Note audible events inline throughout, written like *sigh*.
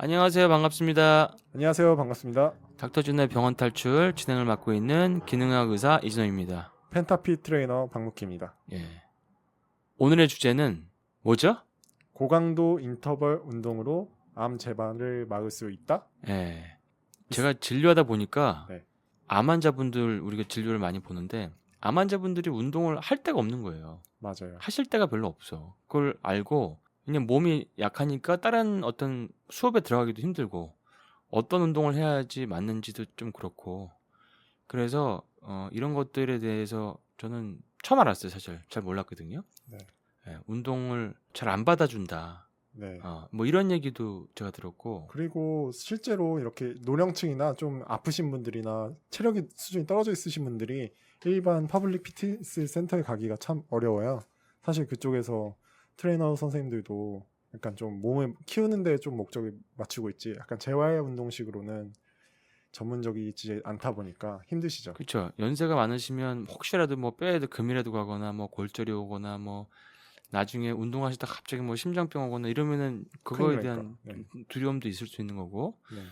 안녕하세요. 반갑습니다. 안녕하세요. 반갑습니다. 닥터준의 병원 탈출 진행을 맡고 있는 기능학 의사 이진호입니다. 펜타피 트레이너 박묵기입니다. 예. 오늘의 주제는 뭐죠? 고강도 인터벌 운동으로 암 재발을 막을 수 있다? 예. 제가 진료하다 보니까 네. 암 환자분들 우리가 진료를 많이 보는데 암 환자분들이 운동을 할 데가 없는 거예요. 맞아요. 하실 데가 별로 없어. 그걸 알고 그냥 몸이 약하니까 다른 어떤 수업에 들어가기도 힘들고 어떤 운동을 해야지 맞는지도 좀 그렇고 그래서 어, 이런 것들에 대해서 저는 처음 알았어요. 사실 잘 몰랐거든요. 네. 예, 운동을 잘 안 받아준다. 네. 어, 뭐 이런 얘기도 제가 들었고 그리고 실제로 이렇게 노령층이나 좀 아프신 분들이나 체력이 수준이 떨어져 있으신 분들이 일반 퍼블릭 피트니스 센터에 가기가 참 어려워요. 사실 그쪽에서 트레이너 선생님들도 약간 좀 몸을 키우는 데 좀 목적을 맞추고 있지 약간 재활 운동식으로는 전문적이지 않다 보니까 힘드시죠. 그렇죠. 연세가 많으시면 혹시라도 뭐 뼈에도 금이라도 가거나 뭐 골절이 오거나 뭐 나중에 운동하시다 갑자기 뭐 심장병 오거나 이러면은 그거에 대한 나니까. 두려움도 있을 수 있는 거고 네.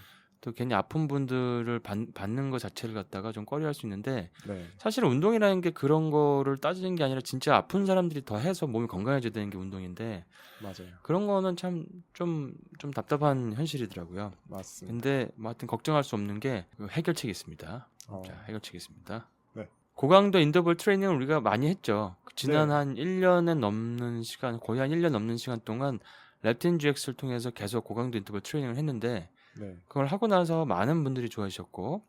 또 괜히 아픈 분들을 받, 받는 것 자체를 갖다가 좀 꺼려할 수 있는데 네. 사실 운동이라는 게 그런 거를 따지는 게 아니라 진짜 아픈 사람들이 더 해서 몸이 건강해져야 되는 게 운동인데 맞아요. 그런 거는 참 좀좀 답답한 현실이더라고요. 맞습니다. 근데 뭐 하여튼 걱정할 수 없는 게 해결책이 있습니다. 어, 자, 해결책이 있습니다. 네. 고강도 인터벌 트레이닝을 우리가 많이 했죠. 지난 네. 한 1년에 넘는 시간, 거의 한 1년 넘는 시간 동안 랩틴 GX를 통해서 계속 고강도 인터벌 트레이닝을 했는데 네. 그걸 하고 나서 많은 분들이 좋아하셨고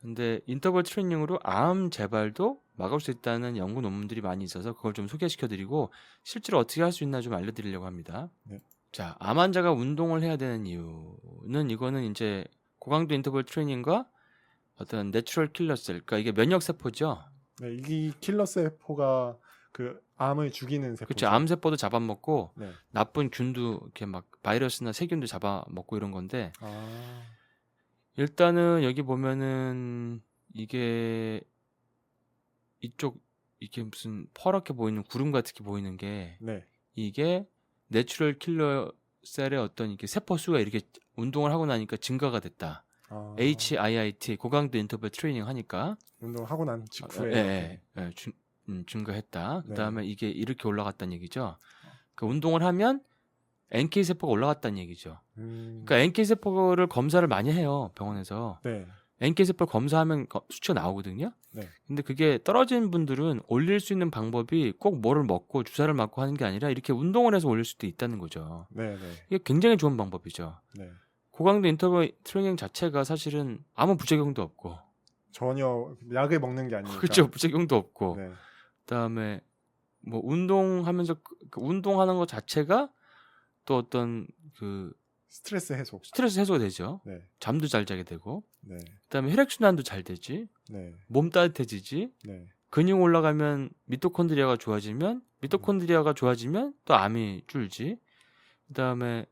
근데 인터벌 트레이닝으로 암 재발도 막을 수 있다는 연구 논문들이 많이 있어서 그걸 좀 소개시켜 드리고 실제로 어떻게 할 수 있나 좀 알려 드리려고 합니다. 네. 자, 암 환자가 운동을 해야 되는 이유는 이거는 이제 고강도 인터벌 트레이닝과 어떤 내추럴 킬러 셀, 그러니까 이게 면역 세포죠. 네, 이 킬러 세포가 그 암을 죽이는 세포. 그렇죠. 암 세포도 잡아먹고 네. 나쁜 균도 이렇게 막 바이러스나 세균도 잡아먹고 이런 건데 아, 일단은 여기 보면은 이게 이쪽 이게 무슨 퍼렇게 보이는 구름 같게 보이는 게 네. 이게 내추럴 킬러 셀의 어떤 이게 세포 수가 이렇게 운동을 하고 나니까 증가가 됐다. 아, HIIT 고강도 인터벌 트레이닝 하니까 운동 하고 난 예, 직후에 예, 이렇게. 예, 준- 음, 증가했다. 네. 그다음에 이게 이렇게 올라갔다는 얘기죠. 그 운동을 하면 NK 세포가 올라갔다는 얘기죠. 음, 그러니까 NK 세포를 검사를 많이 해요 병원에서. 네. NK 세포 검사하면 거- 수치가 나오거든요. 네. 근데 그게 떨어진 분들은 올릴 수 있는 방법이 꼭 뭐를 먹고 주사를 맞고 하는 게 아니라 이렇게 운동을 해서 올릴 수도 있다는 거죠. 네, 네. 이게 굉장히 좋은 방법이죠. 네. 고강도 인터벌 트레이닝 자체가 사실은 아무 부작용도 없고, 전혀 약을 먹는 게 아니니까. 그렇죠 부작용도 없고, 네. 그다음에 뭐 운동하면서 그- 그 운동하는 것 자체가 또 어떤 그 스트레스 해소. 스트레스 해소가 되죠. 네. 잠도 잘 자게 되고, 네. 그다음에 혈액 순환도 잘 되지, 네. 몸 따뜻해지지, 네. 근육 올라가면 미토콘드리아가 좋아지면 미토콘드리아가 좋아지면 또 암이 줄지. 그다음에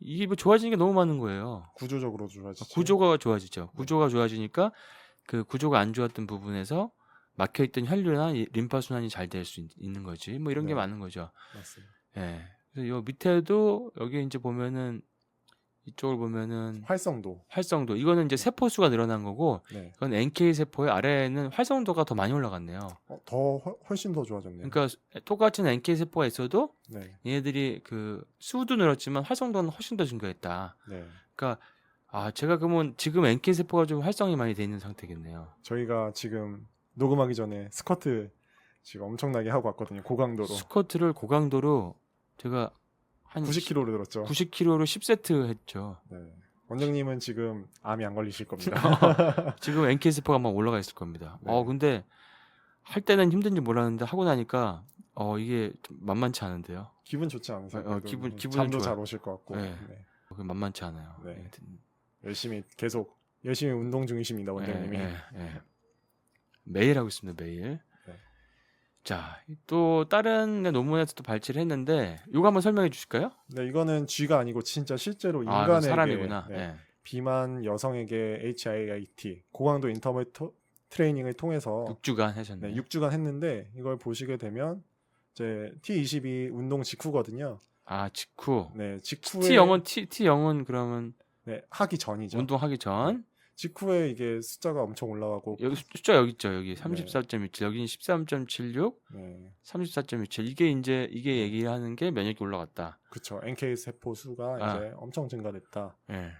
이게 뭐 좋아지는 게 너무 많은 거예요. 구조적으로 좋아지죠. 구조가 좋아지죠. 구조가 좋아지니까 그 구조가 안 좋았던 부분에서 막혀 있던 혈류나 이 림파 순환이 잘 될 수 있는 거지. 뭐 이런 게 네. 많은 거죠. 맞습니다. 예. 그래서 요 밑에도 여기 이제 보면은 이쪽을 보면은 활성도. 활성도 이거는 이제 세포 수가 늘어난 거고 네. 이건 NK 세포의 아래에는 활성도가 더 많이 올라갔네요. 어, 더 훨- 훨씬 더 좋아졌네요. 그러니까 똑같은 NK 세포가 있어도 네. 얘네들이 그 수도 늘었지만 활성도는 훨씬 더 증가했다. 네. 그러니까 아 제가 그러면 지금 NK 세포가 좀 활성이 많이 돼 있는 상태겠네요. 저희가 지금 녹음하기 전에 스쿼트 지금 엄청나게 하고 왔거든요. 고강도로. 스쿼트를 고강도로 제가 한 90kg를 들었죠. 90kg로 10세트 했죠. 네. 원장님은 지금 암이 안 걸리실 겁니다. *laughs* 지금 NK 세포가 막 올라가 있을 겁니다. 네. 어 근데 할 때는 힘든지 몰랐는데 하고 나니까 어 이게 좀 만만치 않은데요. 기분 좋지 않으세요? 어, 어, 기분- 기분은 잠도 좋아요. 잘 오실 것 같고. 네. 네. 만만치 않아요. 네. 예, 열심히 계속 열심히 운동 중이십니다, 원장님이. 예, 예, 예. 매일 하고 있습니다. 매일. 네. 자, 또 다른 논문에서도 발치를 했는데 이거 한번 설명해 주실까요? 네, 이거는 쥐가 아니고 진짜 실제로 아, 인간에게 사람이구나. 네, 예. 비만 여성에게 HIIT 고강도 인터벌 터- 트레이닝을 통해서 6주간 하셨네. 네, 6주간 했는데 이걸 보시게 되면 이제 T22 운동 직후거든요. 아 직후. 네, 직후에 T 0은 T T 0은 그러면 네, 하기 전이죠. 운동하기 전 직후에 이게 숫자가 엄청 올라가고 여기 숫자 여기 있죠 여기 네. 34.27 여기는 13.76 네, 34.27 이게 이제 이게 얘기하는 게 면역이 올라갔다. 그쵸. NK 세포 수가 아. 이제 엄청 증가됐다. 예.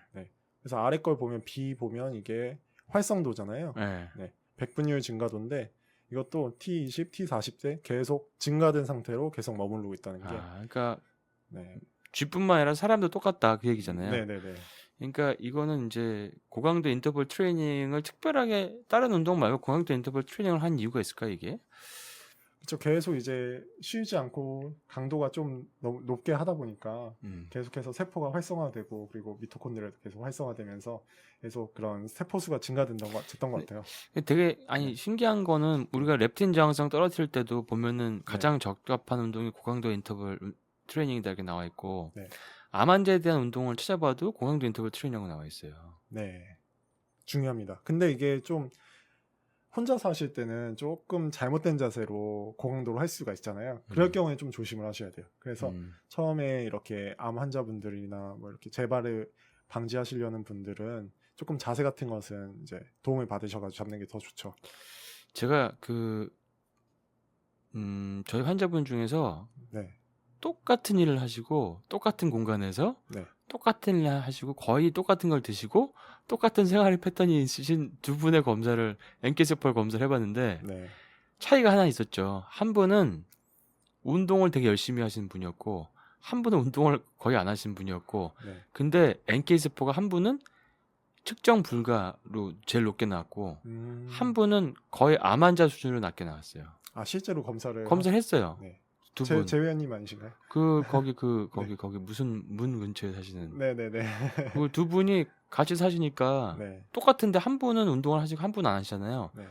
그래서 아래 걸 보면 B 보면 이게 활성도잖아요. 예. 백분율 증가도인데 이것도 T20, T40 때 계속 증가된 상태로 계속 머무르고 있다는 게. 아, 그러니까 네. G뿐만 아니라 사람도 똑같다 그 얘기잖아요. 네, 네, 네. 그러니까 이거는 이제 고강도 인터벌 트레이닝을 특별하게 다른 운동 말고 고강도 인터벌 트레이닝을 한 이유가 있을까 이게? 그쵸. 계속 이제 쉬지 않고 강도가 좀 너무 높게 하다 보니까 음. 계속해서 세포가 활성화되고 그리고 미토콘드리아도 계속 활성화되면서 계속 그런 세포 수가 증가된던 것, 됐던 것 같아요. 되게 아니 신기한 거는 우리가 렙틴 저항성 떨어뜨릴 때도 보면은 가장 적합한 운동이 고강도 인터벌 트레이닝이다 이렇게 나와 있고 네. 암 환자에 대한 운동을 찾아봐도 고강도 인터벌 트레이닝이 나와 있어요. 네. 중요합니다. 근데 이게 좀 혼자서 하실 때는 조금 잘못된 자세로 고강도로 할 수가 있잖아요. 그럴 음. 경우에 좀 조심을 하셔야 돼요. 그래서 음. 처음에 이렇게 암 환자분들이나 뭐 이렇게 재발을 방지하시려는 분들은 조금 자세 같은 것은 이제 도움을 받으셔가지고 잡는 게 더 좋죠. 제가 그 음, 저희 환자분 중에서 네. 똑같은 일을 하시고 똑같은 공간에서 네. 똑같은 일을 하시고 거의 똑같은 걸 드시고 똑같은 생활의 패턴이 있으신 두 분의 검사를 NK세포 검사를 해봤는데 네. 차이가 하나 있었죠. 한 분은 운동을 되게 열심히 하시는 분이었고 한 분은 운동을 거의 안 하시는 분이었고 네. 근데 NK세포가 한 분은 측정 불가로 제일 높게 나왔고 음. 한 분은 거의 암 환자 수준으로 낮게 나왔어요. 아 실제로 검사를 검사를 했어요. 네. 두 제, 분. 제 회원님 아니신가요? 그 거기 그 *laughs* 거기 거기 무슨 문 근처에 사시는 네네네. 그 두 분이 같이 사시니까 네. 똑같은데 한 분은 운동을 하시고 한 분은 안 하시잖아요. 네.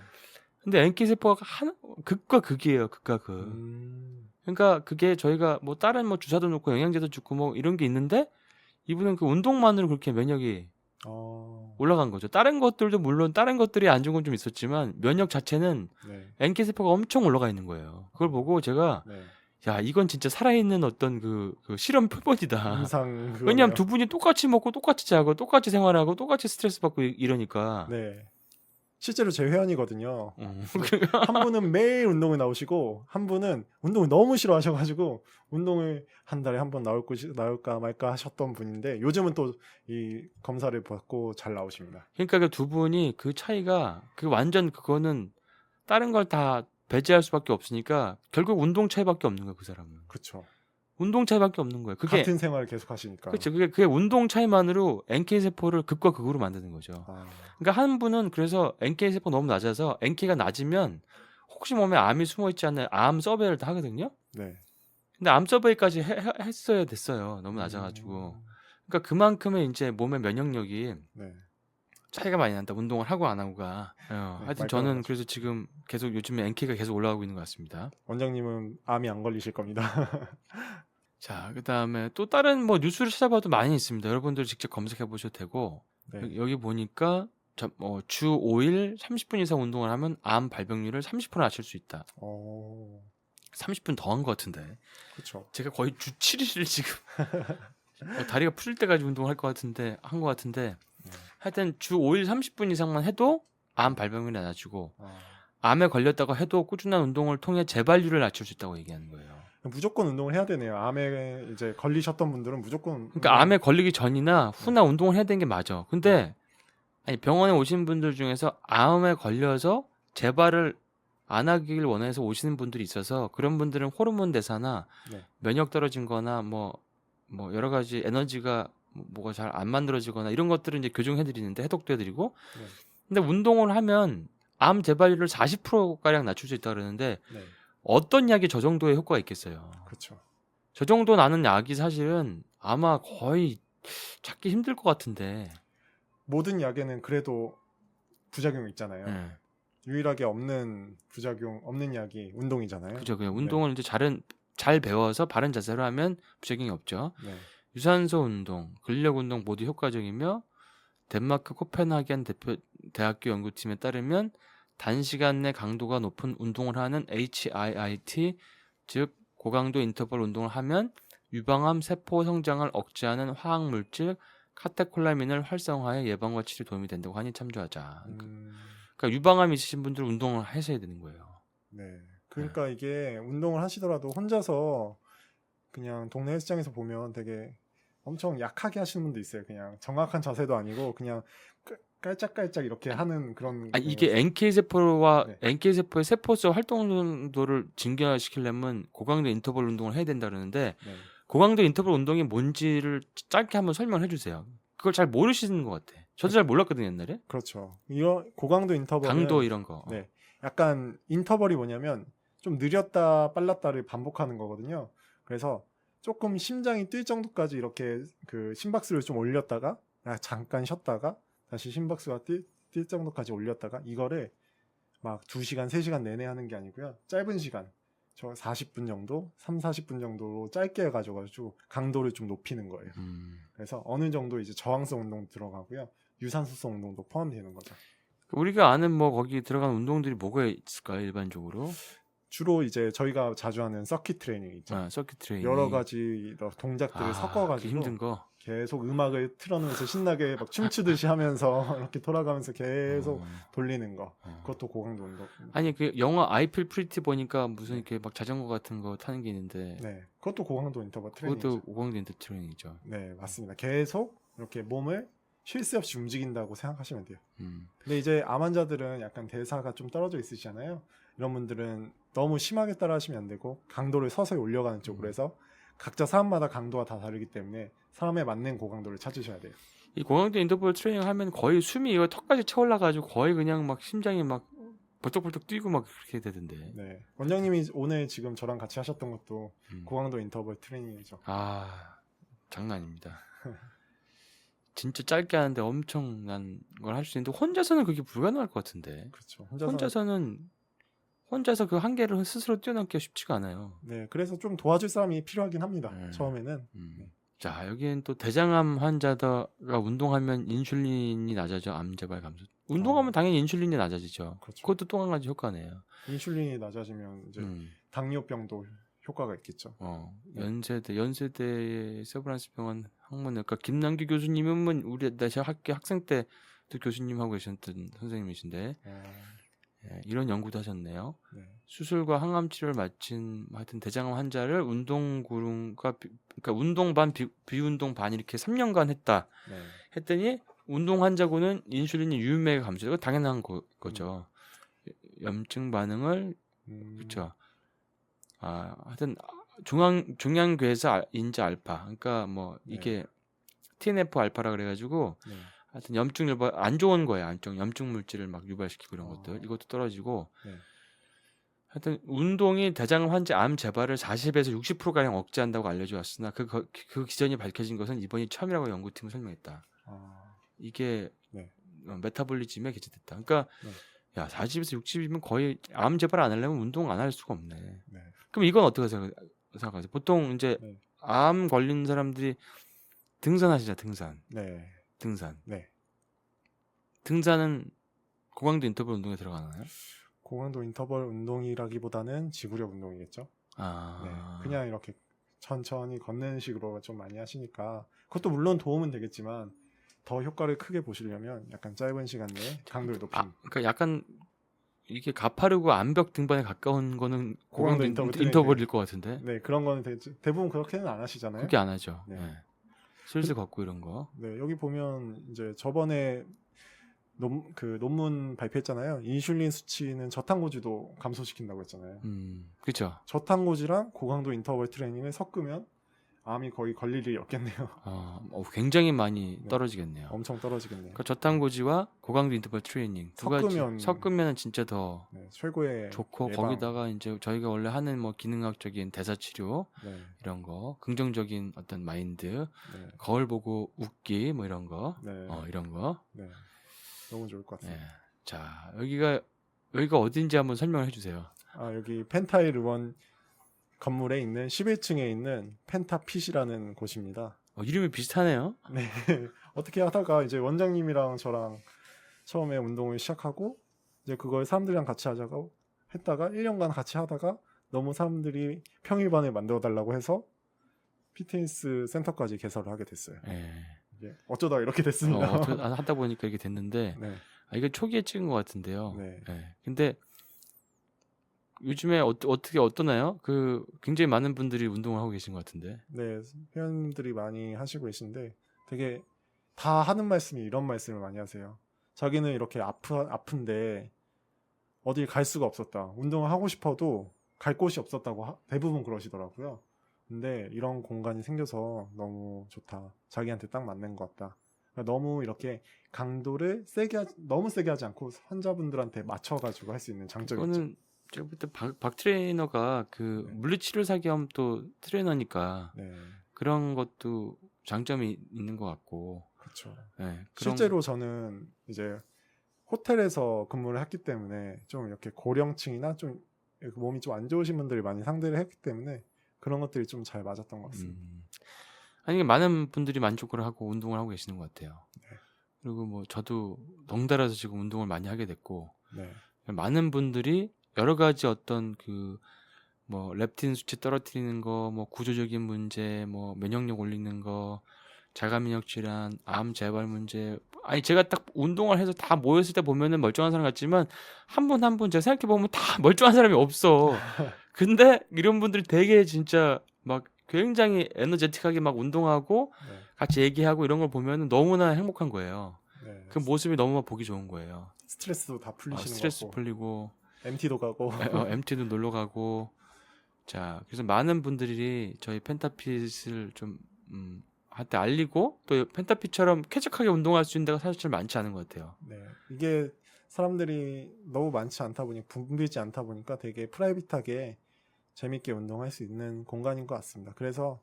근데 NK 세포가 한 극과 극이에요. 극과 극. 음. 그러니까 그게 저희가 뭐 다른 뭐 주사도 놓고 영양제도 주고 뭐 이런 게 있는데 이분은 그 운동만으로 그렇게 면역이 어. 올라간 거죠. 다른 것들도 물론 다른 것들이 안 좋은 건 좀 있었지만 면역 자체는 네. NK 세포가 엄청 올라가 있는 거예요. 그걸 보고 제가 네. 야 이건 진짜 살아있는 어떤 그, 그 실험 표본이다. 그거네요. 왜냐하면 두 분이 똑같이 먹고 똑같이 자고 똑같이 생활하고 똑같이 스트레스 받고 이- 이러니까. 네. 실제로 제 회원이거든요. 어. *laughs* 한 분은 매일 운동을 나오시고 한 분은 운동을 너무 싫어하셔가지고 운동을 한 달에 한 번 나올 것이 나올까 말까 하셨던 분인데 요즘은 또 이 검사를 받고 잘 나오십니다. 그러니까 그 두 분이 그 차이가 그 완전 그거는 다른 걸 다 배제할 수밖에 없으니까 결국 운동 차이밖에 없는 거예요 그 사람은. 그렇죠. 운동 차이밖에 없는 거예요. 그게 같은 생활을 계속 하시니까. 그렇죠. 그게 그게 운동 차이만으로 NK 세포를 극과 극으로 만드는 거죠. 아, 그러니까 한 분은 그래서 NK 세포 너무 낮아서 NK가 낮으면 혹시 몸에 암이 숨어 있지 않나요? 암 서베이를 다 하거든요. 네. 근데 암 서베이까지 해- 해- 했어야 됐어요. 너무 낮아가지고. 음, 그러니까 그만큼의 이제 몸의 면역력이 네. 차이가 많이 난다. 운동을 하고 안 하고가. 어, 네, 하여튼 저는. 그래서 지금 계속 요즘에 NK가 계속 올라가고 있는 것 같습니다. 원장님은 암이 안 걸리실 겁니다. *laughs* 자, 그 다음에 또 다른 뭐 뉴스를 찾아봐도 많이 있습니다. 여러분들 직접 검색해 보셔도 되고 네. 여- 여기 보니까 저, 뭐, 주 5일 30분 이상 운동을 하면 암 발병률을 30% 낮출 수 있다. 어, 30분 더 한 것 같은데. 그렇죠. 제가 거의 주 7일을 지금 *laughs* 어, 다리가 풀릴 때까지 운동할 것 같은데 한 것 같은데 네. 하여튼 주 5일 30분 이상만 해도 암 발병률이 낮아지고 아, 암에 걸렸다고 해도 꾸준한 운동을 통해 재발률을 낮출 수 있다고 얘기하는 거예요. 무조건 운동을 해야 되네요. 암에 이제 걸리셨던 분들은 무조건 그러니까 암에 걸리기 전이나 후나 운동을 해야 되는 게 맞아. 근데 아니 병원에 오신 분들 중에서 암에 걸려서 재발을 안 하길 원해서 오시는 분들이 있어서 그런 분들은 호르몬 대사나 네. 면역 떨어진 거나 뭐, 뭐 여러 가지 에너지가 뭐- 뭐가 잘 안 만들어지거나 이런 것들을 이제 교정해 드리는데 해독도 해 드리고 네. 근데 운동을 하면 암 재발률을 40% 가량 낮출 수 있다 그러는데 네, 어떤 약이 저 정도의 효과가 있겠어요. 그렇죠. 저 정도 나는 약이 사실은 아마 거의 찾기 힘들 것 같은데. 모든 약에는 그래도 부작용이 있잖아요. 예. 유일하게 없는 부작용 없는 약이 운동이잖아요. 그죠. 그냥 운동을 이제 잘은 잘 배워서 바른 자세로 하면 부작용이 없죠. 네. 유산소 운동, 근력 운동 모두 효과적이며 덴마크 코펜하겐 대표 대학교 연구팀에 따르면 단시간 내 강도가 높은 운동을 하는 HIIT 즉 고강도 인터벌 운동을 하면 유방암 세포 성장을 억제하는 화학 물질 카테콜라민을 활성화해 예방과 치료 도움이 된다고 하니 참조하자. 음, 그러니까 유방암 있으신 분들 운동을 하셔야 되는 거예요. 네. 그러니까 이게 운동을 하시더라도 혼자서 그냥 동네 헬스장에서 보면 되게 엄청 약하게 하시는 분도 있어요. 그냥 정확한 자세도 아니고 그냥 깔- 깔짝깔짝 이렇게 하는 그런. 아 이게 NK 세포와 네. NK 세포의 세포수 활동도를 증가시키려면 고강도 인터벌 운동을 해야 된다 그러는데 네. 고강도 인터벌 운동이 뭔지를 짧게 한번 설명해 주세요. 그걸 잘 모르시는 것 같아. 저도 잘 몰랐거든요 옛날에. 그렇죠. 이런 고강도 인터벌. 강도 이런 거. 네. 약간 인터벌이 뭐냐면 좀 느렸다 빨랐다를 반복하는 거거든요. 그래서 조금 심장이 뛸 정도까지 이렇게 그 심박수를 좀 올렸다가 아, 잠깐 쉬었다가 다시 심박수가 뛸, 뛸 정도까지 올렸다가 이거를 막 2시간, 3시간 내내 하는 게 아니고요. 짧은 시간. 저 40분 정도, 3, 40분 정도로 짧게 해 가지고 강도를 좀 높이는 거예요. 음. 그래서 어느 정도 이제 저항성 운동 들어가고요. 유산소성 운동도 포함되는 거죠. 우리가 아는 뭐 거기 들어간 운동들이 뭐가 있을까요 일반적으로? 주로 이제 저희가 자주 하는 서킷 트레이닝 있죠. 아, 서킷 트레이닝. 여러 가지 동작들을 아, 섞어가지고 그 힘든 거. 계속 음악을 틀어놓으면서 신나게 막 춤추듯이 *laughs* 하면서 이렇게 돌아가면서 계속 어, 돌리는 거. 어. 그것도 고강도 운동. 아니 그 영화 아이필 프리티 보니까 무슨 이렇게 막 자전거 같은 거 타는 게 있는데 네, 그것도 고강도 인터벌 트레이닝. 그것도 오광도 인터 트레이닝이죠. 네, 맞습니다. 계속 이렇게 몸을 쉴 새 없이 움직인다고 생각하시면 돼요. 음. 근데 이제 암 환자들은 약간 대사가 좀 떨어져 있으시잖아요. 이런 분들은 너무 심하게 따라 하시면 안 되고 강도를 서서히 올려가는 쪽으로 음. 해서 각자 사람마다 강도가 다 다르기 때문에 사람에 맞는 고강도를 찾으셔야 돼요. 이 고강도 인터벌 트레이닝 하면 거의 숨이 이거 턱까지 채올라 가지고 거의 그냥 막 심장이 막 벌떡벌떡 뛰고 막 그렇게 되던데. 네. 원장님이 오늘 지금 저랑 같이 하셨던 것도 음. 고강도 인터벌 트레이닝이죠. 아 장난 아닙니다. 진짜 짧게 하는데 엄청난 걸 할 수 있는데 혼자서는 그게 불가능할 것 같은데. 그렇죠. 혼자서 혼자서는 혼자서 그 한계를 스스로 뛰어넘기가 쉽지가 않아요. 네, 그래서 좀 도와줄 사람이 필요하긴 합니다. 네. 처음에는. 음. 자 여기는 또 대장암 환자가 운동하면 인슐린이 낮아져 암 재발 감소. 운동하면 어. 당연히 인슐린이 낮아지죠. 그렇죠. 그것도 또 한 가지 효과네요. 인슐린이 낮아지면 이제 음. 당뇨병도 효과가 있겠죠. 어, 네. 연세대 연세대 세브란스 병원 학문외과 김남규 교수님은 뭐 우리 나 제가 학교 학생 때도 교수님 하고 계셨던 선생님이신데 어, 예, 이런 연구도 하셨네요. 네. 수술과 항암 치료를 마친 하여튼 대장암 환자를 운동 구름과 비, 그러니까 운동 반 비, 비운동 반 이렇게 3년간 했다. 네. 했더니 운동 환자군은 인슐린이 유의미하게 감소. 이거 당연한 거, 죠 염증 반응을 음, 그렇죠. 아, 하여튼 중앙 중앙괴사 알- 인자 알파. 그러니까 뭐 네. 이게 TNF 알파라 그래 가지고 네. 하여튼 염증 유발 안 좋은 거예요. 안쪽 염증 물질을 막 유발시키고 이런 어. 것들. 이것도 떨어지고 네. 하여튼 운동이 대장암 환자 암 재발을 40에서 60% 가량 억제한다고 알려져 왔으나 그, 거- 그 기전이 밝혀진 것은 이번이 처음이라고 연구팀은 설명했다. 아, 이게 네. 어, 메타볼리즘에 개체됐다. 그러니까 네. 야 40에서 60이면 거의 암 재발 안 하려면 운동 안 할 수가 없네. 네. 그럼 이건 어떻게 생각- 생각하세요? 보통 이제 네. 암 걸린 사람들이 등산하시죠 등산 네. 등산 네. 등산은 고강도 인터벌 운동에 들어가나요? 고강도 인터벌 운동이라기보다는 지구력 운동이겠죠. 아 네. 그냥 이렇게 천천히 걷는 식으로 좀 많이 하시니까 그것도 물론 도움은 되겠지만 더 효과를 크게 보시려면 약간 짧은 시간 내에 강도를 높인 아 그러니까 약간 이게 가파르고 암벽 등반에 가까운 거는 고강도 고강도 인터, 인터벌 인터벌일 것 같은데 네 그런 거는 대, 대부분 그렇게는 안 하시잖아요. 그렇게 안 하죠. 네. 네. 슬슬 걷고 이런 거. 네 여기 보면 이제 저번에 논, 그 논문 발표했잖아요. 인슐린 수치는 저탄고지도 감소시킨다고 했잖아요. 음 그렇죠. 저탄고지랑 고강도 인터벌 트레이닝을 섞으면 암이 거의 걸릴 일이 없겠네요. 어, *laughs* 어, 굉장히 많이 네. 떨어지겠네요. 엄청 떨어지겠네요. 그러니까 저탄고지와 고강도 인터벌 트레이닝 두 가지 섞으면- 섞으면 진짜 더 네, 최고의 좋고 예방. 거기다가 이제 저희가 원래 하는 뭐 기능학적인 대사 치료 네, 이런 거 긍정적인 어떤 마인드 네, 거울 보고 웃기 뭐 이런 거 네, 어, 이런 거 네. 너무 좋을 것 예. 같습니다. 자 여기가 여기가 어딘지 한번 설명을 해주세요 아 여기 펜타일 의원 건물에 있는 11층에 있는 펜타핏이라는 곳입니다. 어, 이름이 비슷하네요 네. *laughs* 어떻게 하다가 이제 원장님이랑 저랑 처음에 운동을 시작하고 이제 그걸 사람들이랑 같이 하자고 했다가 1년간 같이 하다가 너무 사람들이 평일반을 만들어 달라고 해서 피트니스 센터까지 개설을 하게 됐어요. 예. 이게 어쩌다 이렇게 어, 됐습니다. 어떻게 하다 보니까 이렇게 됐는데 네, 아, 이게 초기에 찍은 것 같은데요. 네. 예. 근데 요즘에 어, 어떻게 어떠나요? 그 굉장히 많은 분들이 운동을 하고 계신 것 같은데. 네, 회원님들이 많이 하시고 계신데 되게 다 하는 말씀이 이런 말씀을 많이 하세요. 자기는 이렇게 아프, 아픈데 어딜 갈 수가 없었다. 운동을 하고 싶어도 갈 곳이 없었다고 하- 대부분 그러시더라고요. 근데 이런 공간이 생겨서 너무 좋다. 자기한테 딱 맞는 것 같다. 그러니까 너무 이렇게 강도를 세게 하지, 너무 세게 하지 않고 환자분들한테 맞춰가지고 할 수 있는 장점이 있죠. 제가 볼때 박, 박 트레이너가 그 네. 물리치료사 겸 또 트레이너니까 네, 그런 것도 장점이 있는 것 같고. 그렇죠. 예, 그런- 실제로 저는 이제 호텔에서 근무를 했기 때문에 좀 이렇게 고령층이나 좀 몸이 좀 안 좋으신 분들이 많이 상대를 했기 때문에 그런 것들이 좀 잘 맞았던 것 같습니다. 음. 아니 많은 분들이 만족을 하고 운동을 하고 계시는 것 같아요. 네. 그리고 뭐 저도 덩달아서 지금 운동을 많이 하게 됐고 네, 많은 분들이 여러 가지 어떤 그 뭐 렙틴 수치 떨어뜨리는 거, 뭐 구조적인 문제, 뭐 면역력 올리는 거, 자가 면역 질환, 암 재발 문제. 아니 제가 딱 운동을 해서 다 모였을 때 보면은 멀쩡한 사람 같지만 한 분 한 분 제가 생각해 보면 다 *laughs* 멀쩡한 사람이 없어. 근데 이런 분들이 되게 진짜 막 굉장히 에너제틱하게 막 운동하고 네, 같이 얘기하고 이런 걸 보면은 너무나 행복한 거예요. 네. 그 모습이 너무 보기 좋은 거예요. 스트레스도 다 아, 풀리시는 스트레스 것 같고 풀리고 MT도 가고 어, MT도 놀러 가고 자 그래서 많은 분들이 저희 펜타핏을 좀 음, 한테 알리고 또 펜타핏처럼 쾌적하게 운동할 수 있는 데가 사실 많지 않은 것 같아요. 네, 이게 사람들이 너무 많지 않다 보니 붐비지 않다 보니까 되게 프라이빗하게 재밌게 운동할 수 있는 공간인 것 같습니다. 그래서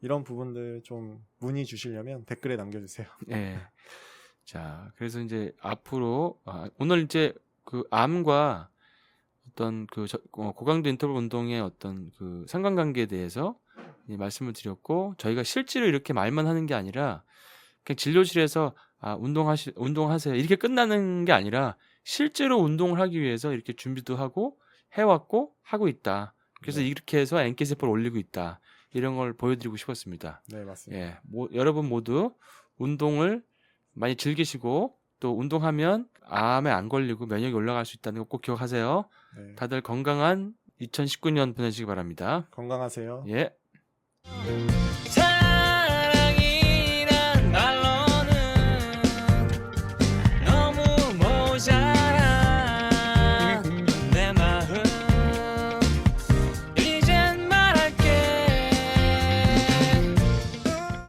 이런 부분들 좀 문의 주시려면 댓글에 남겨주세요. 예. *laughs* 자 그래서 이제 앞으로 아, 오늘 이제 그 암과 어떤 그 저- 어, 고강도 인터벌 운동의 어떤 그 상관관계에 대해서 이 말씀을 드렸고 저희가 실제로 이렇게 말만 하는 게 아니라 그냥 진료실에서 아 운동하시 운동하세요 이렇게 끝나는 게 아니라 실제로 운동을 하기 위해서 이렇게 준비도 하고 해왔고 하고 있다. 그래서 네. 이렇게 해서 앵기 세포를 올리고 있다. 이런 걸 보여드리고 싶었습니다. 네, 맞습니다. 예, 뭐, 여러분 모두 운동을 많이 즐기시고 또 운동하면 암에 안 걸리고 면역이 올라갈 수 있다는 거 꼭 기억하세요. 네. 다들 건강한 2019년 보내시기 바랍니다. 건강하세요. 예.